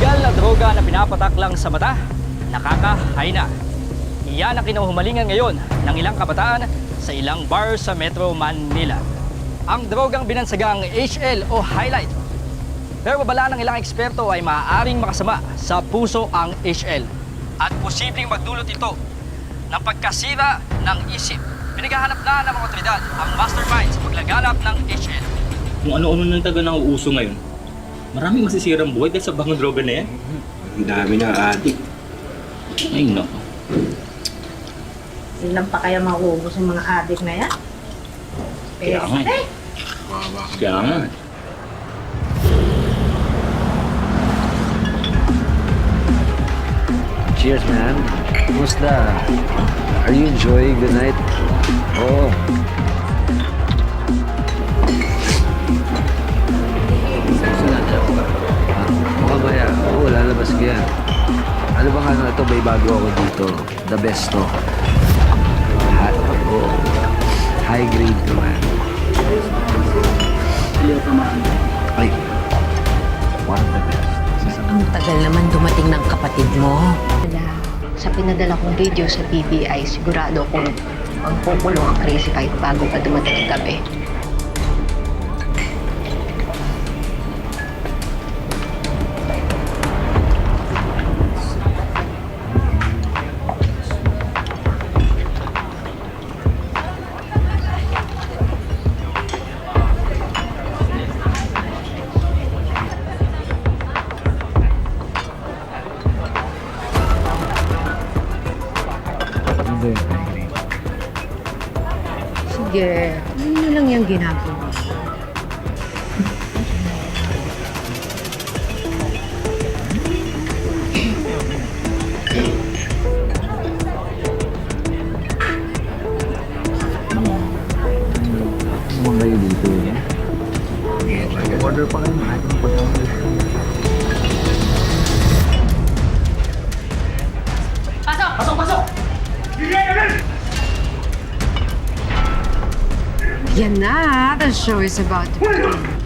Illegal na droga na pinapatak lang sa mata, nakakahay na. Iyan ang kinahumalingan ngayon ng ilang kabataan sa ilang bar sa Metro Manila. Ang drogang binansagang HL o Highlight. Pero babala ng ilang eksperto ay maaaring makasama sa puso ang HL at posibleng magdulot ito ng pagkasira ng isip. Pinaghahanap na ng mga otoridad ang mastermind sa paglaganap ng HL. Kung ano-ano nang taga na uuso ngayon, maraming masisirang buhay dahil sa bangong droga na yan. Ang dami na adik. Ay, no. Ilan pa kaya mauubos yung mga adik na yan? Kaya nga. eh. Kaya nga. Cheers, man. Kumusta? Are you enjoying the night? Oh. Bago ako dito. The best to. High, oh. High grade to, man. Ay. One of the best. Ang tagal naman dumating ng kapatid mo. Sa pinadala kong video sa BBI, sigurado kong magpukulong ang crazy kahit bago pa dumating ang gabi. Sige, ano lang yung ginagawa? Naman kayo dito. Order pa kayo. Kahit ang pagkakas. Yan na, the show is about to begin.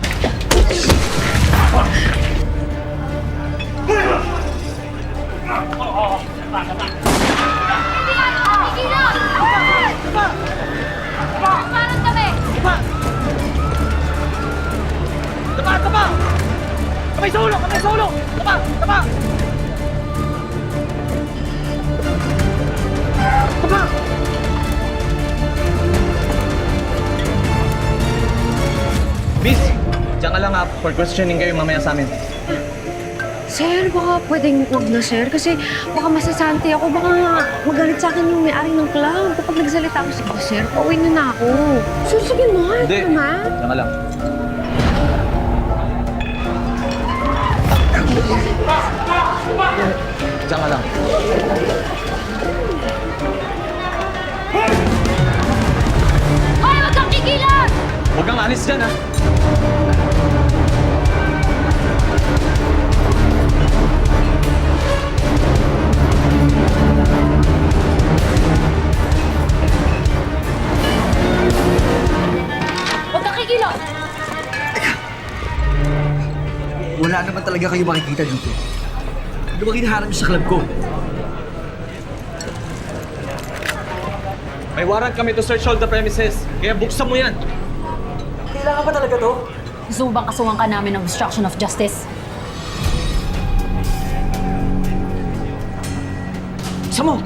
Miss, diyan ka lang ha. For questioning kayo mamaya sa amin. Sir, baka pwedeng huwag na, sir. Kasi baka masasanti ako. Baka magalit sa akin yung may-ari ng club. Kapag nagsalita ako, sige, sir, pauwi na na ako. Sir, sige na. Hindi. Ito na. Diyan ka lang. Diyan ka lang. Hoy, wag kang kikilan! Huwag kang alis dyan ha. Wala naman talaga kayo makikita dito. Ano bang hinahanap niyo sa club ko? May warrant kami to search all the premises. Kaya buksan mo yan. Kailangan ba talaga to? Gusto mo bang kasuhan ka namin ng obstruction of justice? Sa mo!